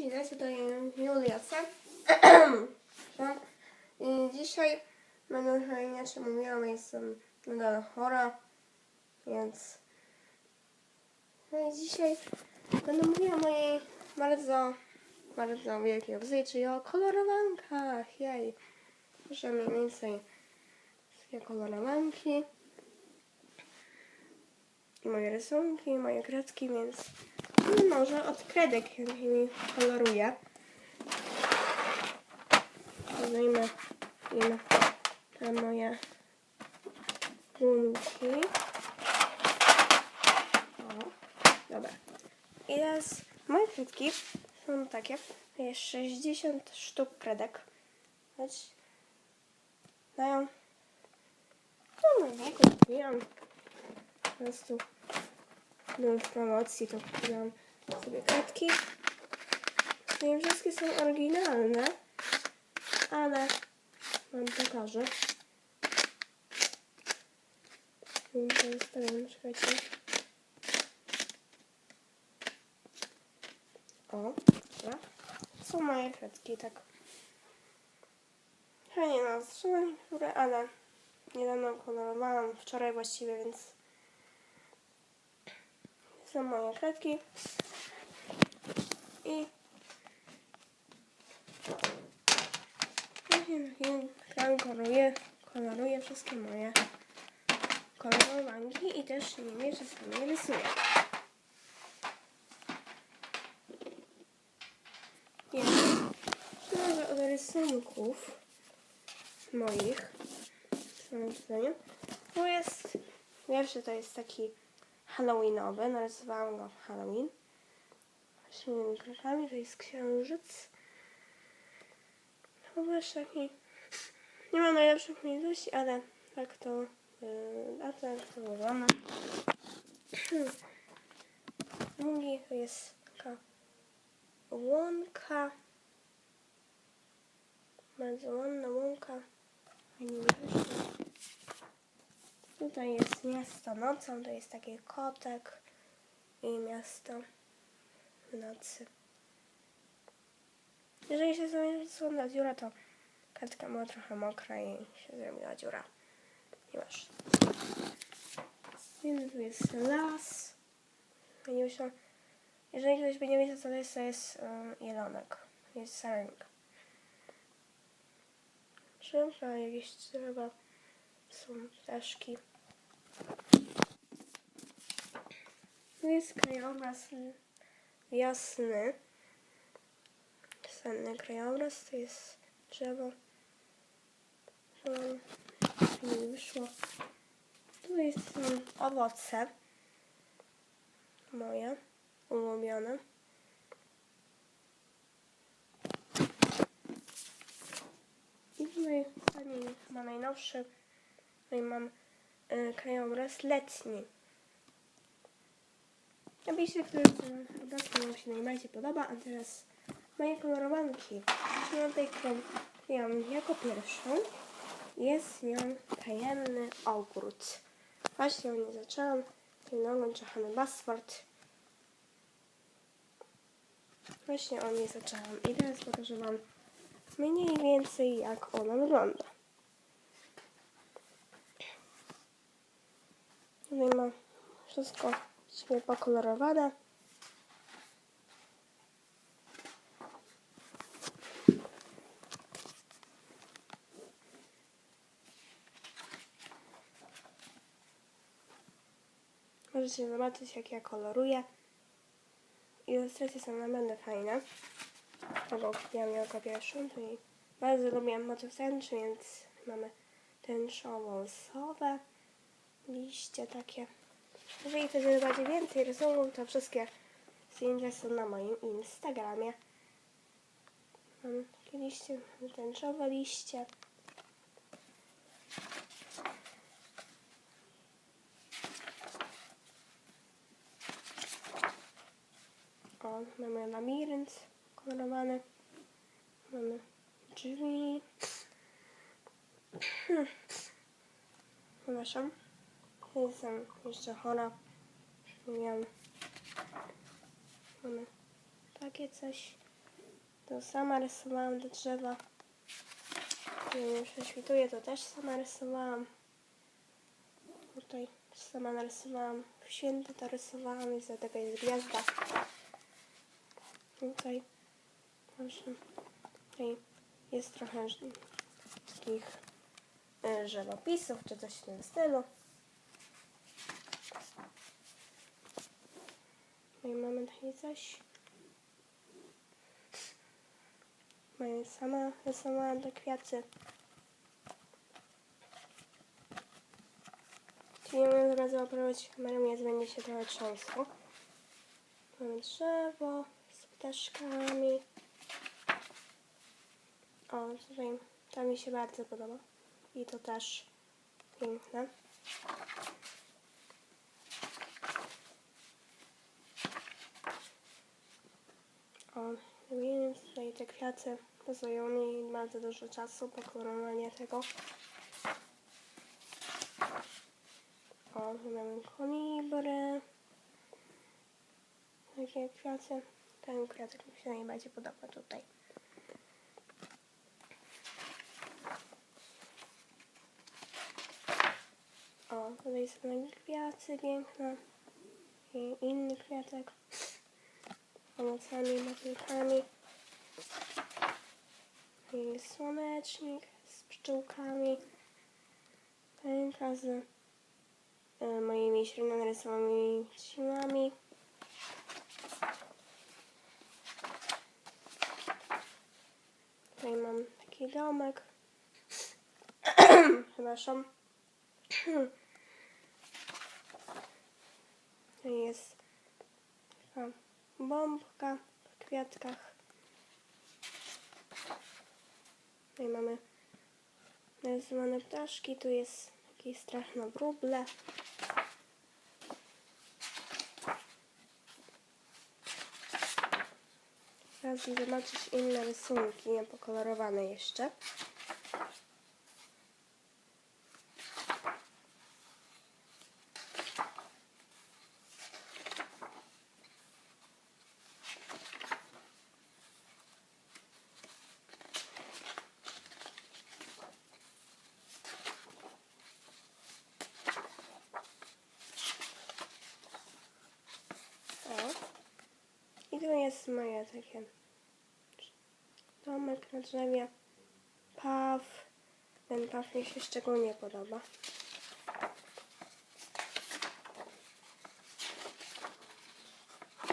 widać, tutaj Julia C. I dzisiaj będę trochę inaczej mówiła, jestem nadal chora, więc no i dzisiaj będę mówiła o mojej bardzo, bardzo wielkiej opcji, czyli o kolorowankach. Jej. Proszę mniej więcej wszystkie kolorowanki i moje rysunki, moje kredki, więc no może od kredek jakimi koloruję. Zdejmę im te moje gumki. O, dobra. I teraz moje kredki są takie. To jest 60 sztuk kredek. Choć dają no wieku kupiłam po prostu byłem w promocji, to kupiłam sobie kredki. Nie wszystkie są oryginalne, ale wam pokażę. Zostawiam, czekajcie. O, dobra. Są moje kredki, tak. Ja nie no, są niektóre, ale niedawno kolorowałam, wczoraj właściwie, więc są moje kredki. I krem koloruję, koloruję wszystkie moje kolorowanki i też nimi czasami rysuję. Może od rysunków moich moim zdaniem. To jest, pierwszy to jest taki halloweenowy, narysowałam go w Halloween. Właśnie krokami, to jest księżyc. To też taki, nie ma najlepszych umiejętności, ale tak to, yy, a tak to wygląda. Drugi to jest taka łąka. Bardzo ładna łąka. Fajnie wyszło. Tutaj jest miasto nocą, to jest taki kotek i miasto w nocy. Jeżeli się zrobiła dziura, to kartka była trochę mokra i się zrobiła dziura. Nie masz. Więc tu jest las. Nie myślę, jeżeli ktoś by nie wiedział, co to jest, to jest um, jelonek. Jest sarenka. Drzewa, jakieś drzewa. Są ptaszki. Tu jest krajobraz jasny. Senny krajobraz, to jest drzewo. Mi wyszło. Tu jest są owoce. Moje ulubione. I tutaj pani chyba najnowszy. Tutaj mam krajobraz letni. Napiszcie, który z obrazków Wam się najbardziej podoba, a teraz moje kolorowanki. Ja tutaj ją jako pierwszą. Jest nią tajemny ogród. Właśnie o niej zaczęłam. Ten ogon Johanny Basford. Właśnie o niej zaczęłam. I teraz pokażę Wam mniej więcej jak ona wygląda. Tutaj ma wszystko sobie pokolorowane. Możecie zobaczyć jak ja koloruję. Ilustracje są naprawdę fajne. Albo kupiłam ją jako pierwszą, czyli bardzo lubiłam motyw tęczy, więc mamy tęczową sowę, liście takie. Jeżeli chcecie zobaczyć więcej rysunków, to wszystkie zdjęcia są na moim Instagramie. Mam takie liście, tęczowe liście. O, mamy labirynt kolorowany. Mamy drzwi. Przepraszam. Jestem jeszcze chora. Mówiłam. Mamy takie coś. To sama rysowałam do drzewa. Nie prześwituję, to też sama rysowałam. Tutaj sama narysowałam. W święto to rysowałam i za tego jest gwiazda. Tutaj proszę. Tutaj jest trochę takich e, żywopisów czy coś w tym stylu. I mamy coś. No i sama rysowałam te kwiaty. Czyli nie umiem teraz operować kamerą, więc będzie się trochę trząsło. Mamy drzewo z ptaszkami. O, tutaj to mi się bardzo podoba. I to też piękne. O, wiem, tutaj te kwiaty zajęło mi bardzo dużo czasu pokolorowanie tego. O, mamy kolibry. Takie kwiaty. Ten kwiatek mi się najbardziej podoba tutaj. O, tutaj są kwiaty piękne. I inny kwiatek. Owocami, motylkami. Słonecznik z pszczółkami. Pęka z e, moimi średnio narysowanymi trzcinami. Tutaj mam taki domek. Przepraszam. To jest taka bombka w kwiatkach. Tutaj mamy narysowane ptaszki. Tu jest taki straszne wróble. Teraz zobaczyć inne rysunki, niepokolorowane jeszcze. O. I tu jest takie domek na drzewie. Paw. Ten paw mi się szczególnie podoba.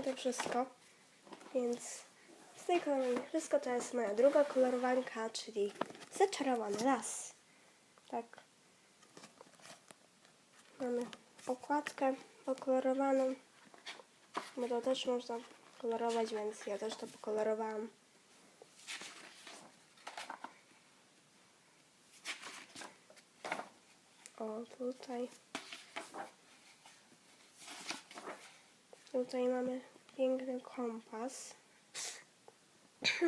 I to wszystko. Więc z tej kolorowanki wszystko to jest moja druga kolorowanka, czyli zaczarowany las. Tak. Mamy okładkę pokolorowaną. Bo to też można kolorować, więc ja też to pokolorowałam. O, tutaj. Tutaj mamy piękny kompas.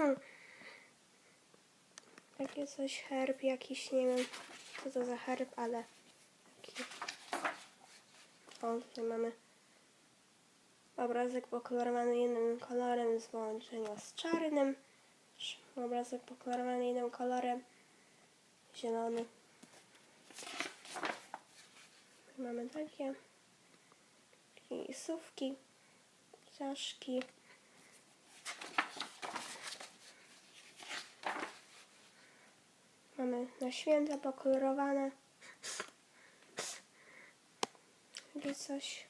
Takie coś, herb jakiś, nie wiem co to za herb, ale taki. O, tutaj mamy obrazek pokolorowany jednym kolorem z połączenia z czarnym. Obrazek pokolorowany jednym kolorem. Zielony. Mamy takie. Sówki. Czaszki. Mamy na święta pokolorowane. Takie coś.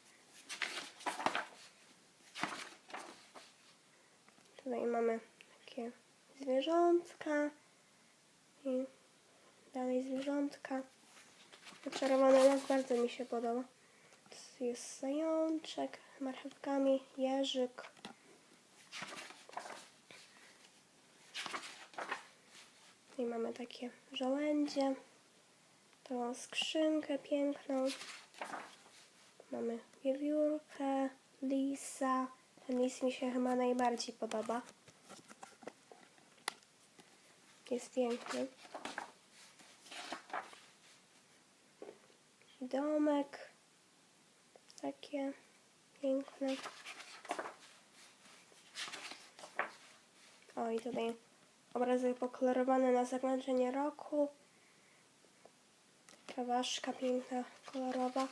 Tutaj mamy takie zwierzątka i dalej zwierzątka. Zaczarowany las bardzo mi się podoba. Tu jest zajączek marchewkami, jeżyk. Tutaj mamy takie żołędzie. To skrzynkę piękną. Mamy wiewiórkę, lisa. Ten lis mi się chyba najbardziej podoba. Jest piękny. Domek. Takie piękne. O, i tutaj obrazek pokolorowany na zakończenie roku. Taka ważka piękna, kolorowa.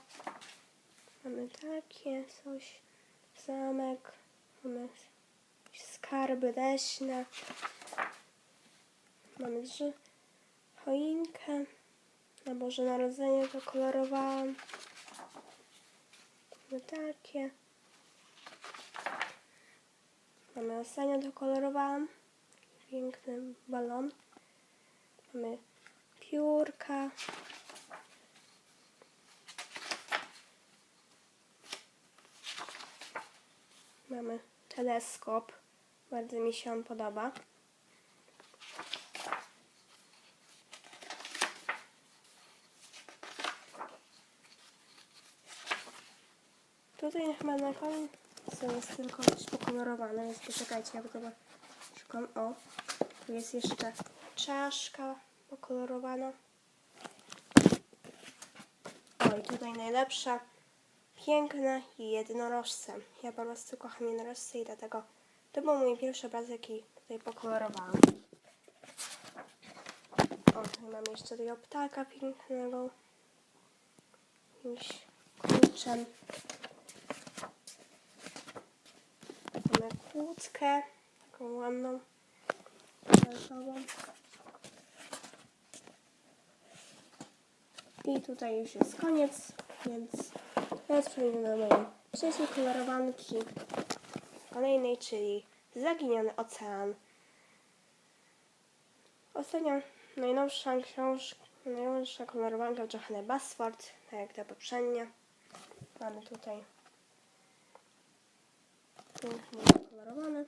Mamy takie coś, zamek, mamy skarby leśne. Mamy drze- choinkę. Na Boże Narodzenie to kolorowałam. Mamy takie. Mamy ostatnio to kolorowałam. Piękny balon. Mamy piórka. Mamy teleskop. Bardzo mi się on podoba. Tutaj chyba na jest tylko coś pokolorowane, więc poczekajcie, ja tylko szukam. O, tu jest jeszcze czaszka pokolorowana. O, i tutaj najlepsza, piękne i jednorożce. Ja po prostu kocham jednorożce i dlatego to był mój pierwszy obrazek, jaki tutaj pokolorowałam. O, tutaj mamy jeszcze tego ptaka pięknego. Jakimś kluczem. Mamy kłódkę, taką ładną, metalową. I tutaj już jest koniec, więc teraz przejdę do mojej trzeciej kolorowanki, kolejnej, czyli Zaginiony Ocean. Ostatnio najnowsza książka, najnowsza kolorowanka Johanny Basford, tak jak te poprzednie. Mamy tutaj pięknie kolorowane.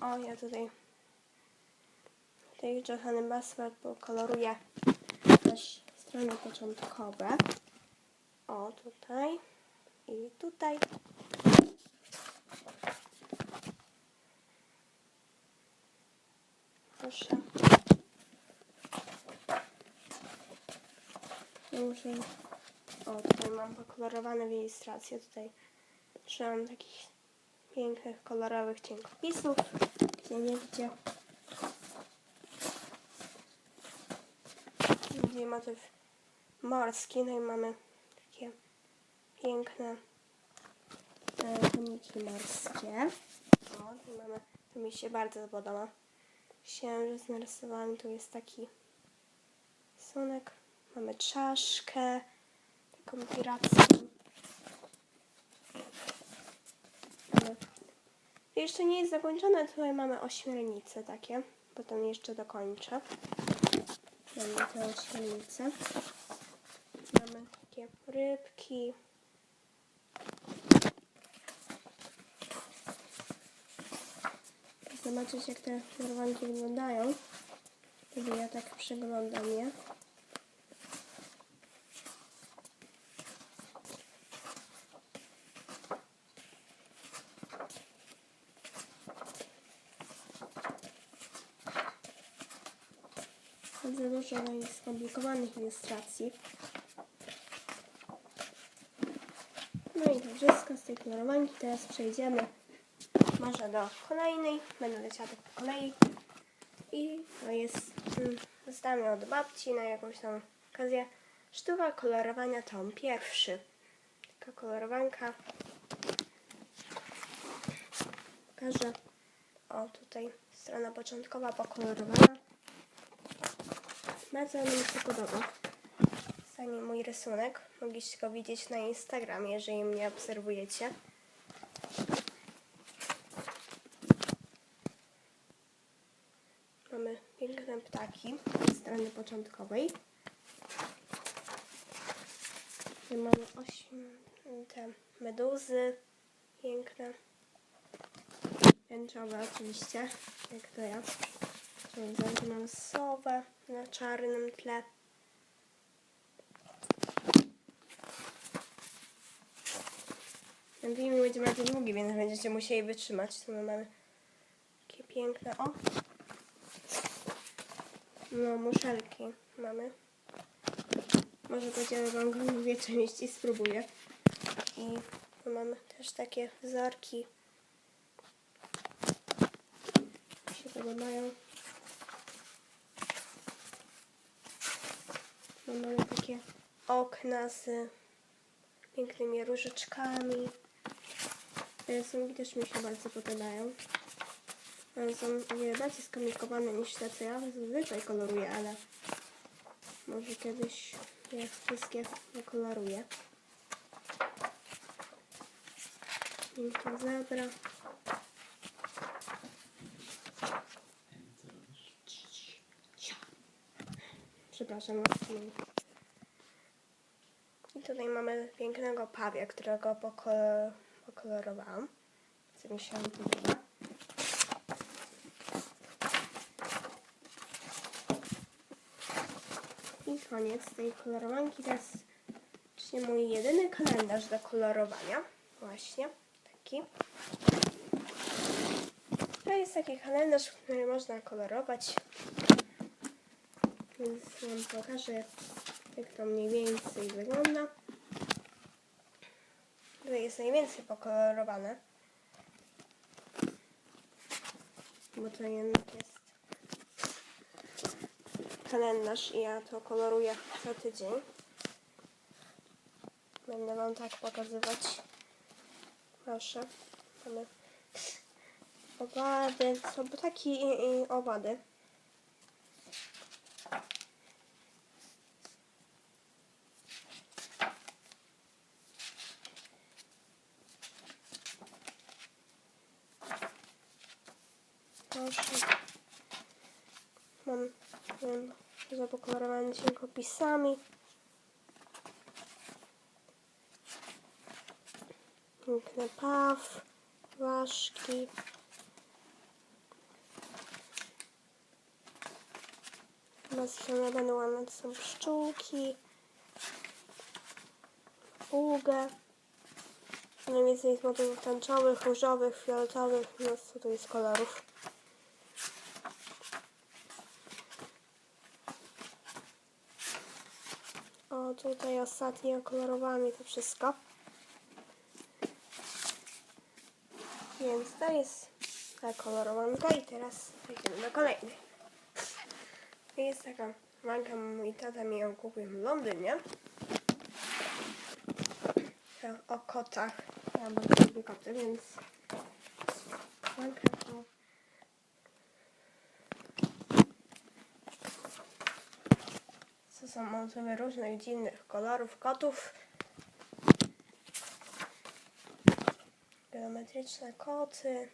O, ja tutaj tej Johanny Basford koloruję też strony początkowe. O, tutaj i tutaj. Proszę. Muszę... O, tutaj mam pokolorowane w ilustracje. Tutaj trzymam takich pięknych, kolorowych cienkopisów. Gdzie nie gdzie. Gdzie motyw morski. No i mamy piękne e, koniki morskie. O, tu mamy, to mi się bardzo podoba. Księżyc narysowany, tu jest taki rysunek. Mamy czaszkę, taką piracką. Mamy- Jeszcze nie jest zakończone, tutaj mamy ośmiornice takie. Potem jeszcze dokończę. Mamy te ośmiornice. Mamy takie rybki. Zobaczyć jak te norwanki wyglądają. Kiedy ja tak przeglądam je. Bardzo dużo skomplikowanych ilustracji. No i to wszystko z tej kolorowanki. Teraz przejdziemy może do kolejnej. Będę leciała tak po kolei. I to jest mm, dostałam od babci na jakąś tam okazję. Sztuka kolorowania tom pierwszy. Taka kolorowanka. Pokażę. O, tutaj strona początkowa pokolorowana. Bardzo mi się podoba. Zanim mój rysunek. Mogliście go widzieć na Instagramie, jeżeli mnie obserwujecie. Mamy piękne ptaki z strony początkowej. Tutaj mamy osiem te meduzy piękne. Tęczowe oczywiście, jak to ja. Tutaj mamy sowę na czarnym tle. Ten filmik będzie bardzo długi, więc będziecie musieli wytrzymać. Tu my mamy takie piękne, o, no, muszelki mamy. Może podzielę wam go dwie części, spróbuję. I tu mamy też takie wzorki. podobają. No, Mamy takie okna z pięknymi różyczkami. Te też mi się bardzo podobają. Są o bardziej skomplikowane niż te, co ja zazwyczaj koloruję, ale może kiedyś je wszystkie zakoloruję. Piękna zebra. Przepraszam. I tutaj mamy pięknego pawia, którego poko- pokolorowałam. Co mi się podoba. I koniec tej kolorowanki. Teraz właśnie mój jedyny kalendarz do kolorowania. Właśnie taki. To jest taki kalendarz, który można kolorować. Więc Wam pokażę, jak to mniej więcej wygląda. Tutaj jest najwięcej pokolorowane. Bo to jest kalendarz i ja to koloruję co tydzień. Będę Wam tak pokazywać. Proszę. Mamy są takie i, i owady. Proszę. Mam um, cienkopisami. Piękny paw, ważki. Następne będą to są pszczółki. Ługę. Najwięcej jest motywów tęczowych, różowych, fioletowych. No co tu jest kolorów. O, tutaj ostatnio kolorowałam to wszystko. Więc to jest ta kolorowanka i teraz przejdziemy do kolejnej. To jest taka manka, mój tata mi ją kupił w Londynie. O kotach. Ja bardzo lubię koty, więc manka to To są motywy różnych dziwnych kolorów kotów. Geometryczne koty.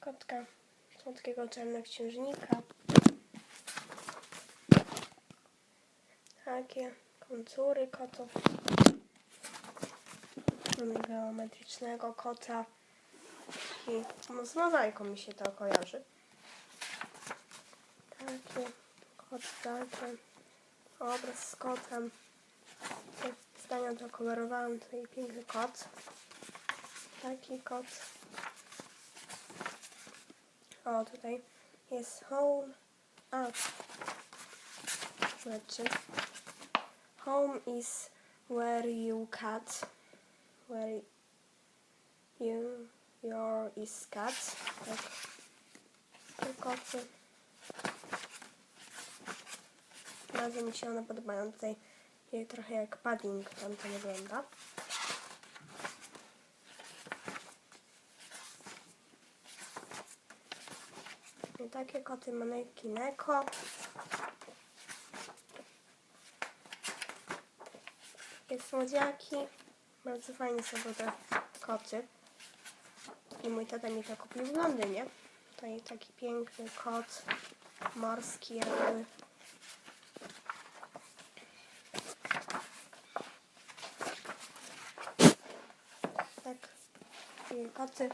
Kotka słodkiego czarnoksiężnika. Takie kontury kotów. Mamy geometrycznego kota. I no, z mozaiką mi się to kojarzy. Takie, takie, obraz z kotem. Te Zdania to kolorowałam, tutaj piękny kot. Taki kot. O, tutaj jest home. A, znaczy, home is where you cat. Where you, your is cat. Tak. Te koty. Bardzo mi się one podobają. Tutaj je trochę jak padding tam to wygląda. I takie koty maneki Neko. Takie słodziaki. Bardzo fajnie są te koty. I mój tata mi to kupił w Londynie. Tutaj taki piękny kot morski jakby. Tak. I koty.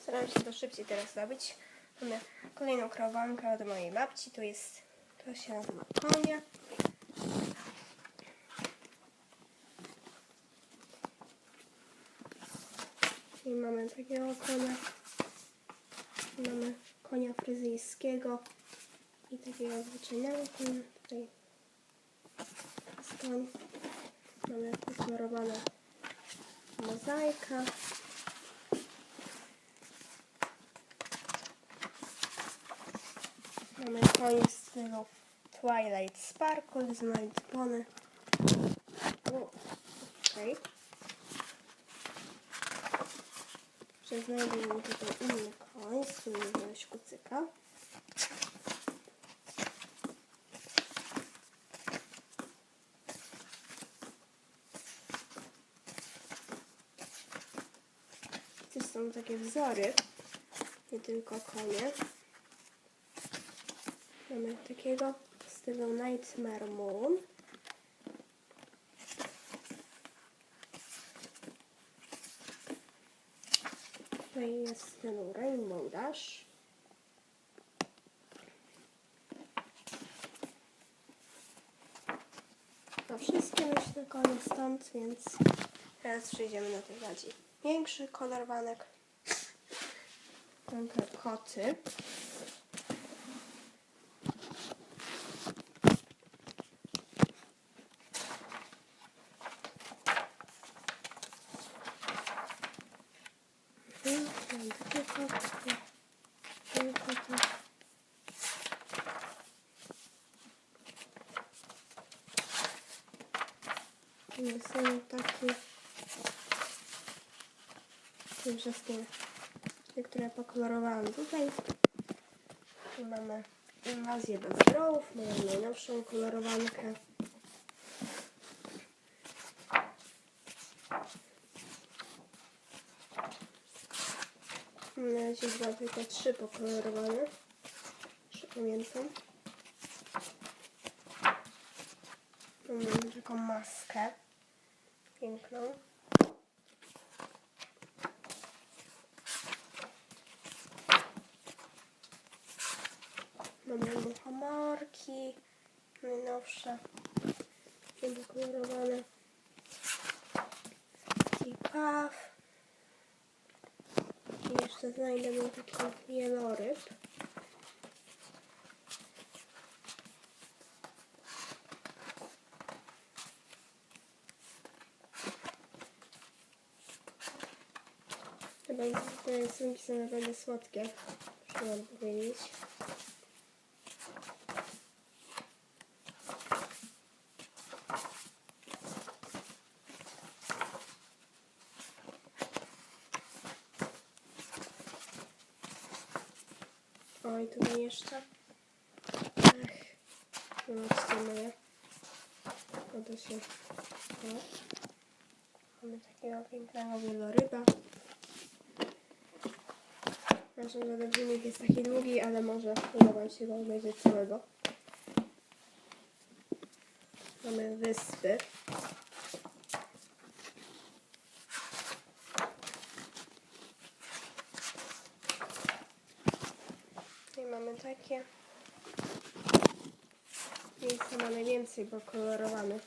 Staram się to szybciej teraz zrobić. Mamy kolejną krowankę od mojej babci. Tu jest, to się nazywa konia. I mamy takiego konia. Mamy konia fryzyjskiego i takiego zwyczajnego konia. Tutaj jest koń. Mamy mozaika. Mamy koniec stylu Twilight Sparkle z Nightbony. Okej. Że znajdujemy tutaj inny koń, spróbuję znaleźć kucyka. To są takie wzory, nie tylko konie. Mamy takiego stylu Nightmare Moon. Tutaj jest stylu Rainbow Dash. To wszystkie myślę koniec stąd, więc teraz przejdziemy na ten bardziej większy kolorowanek. Mamy te koty. Mhm, Mam takie koty. Takie koty. Są takie tym wszystkim, te, które pokolorowałam tutaj. Tu mamy inwazję bezgrołów, moją najnowszą kolorowankę. Na razie chyba tylko trzy pokolorowane. Jeszcze pamiętam. Mam taką maskę piękną. Mamy muchomorki najnowsze, kolorowane. I paw. I jeszcze znajdę taki wieloryb. Chyba te sumki są naprawdę słodkie, wam powiedzieć. Oj, tutaj jeszcze. Ach, zobaczcie moje. Oto się. O. Mamy takiego pięknego wieloryba. Nasz zadowolnik jest taki długi, ale może uda Wam się go obejrzeć całego. Mamy wyspy. I mamy takie. Miejsca ma najwięcej pokolorowanych.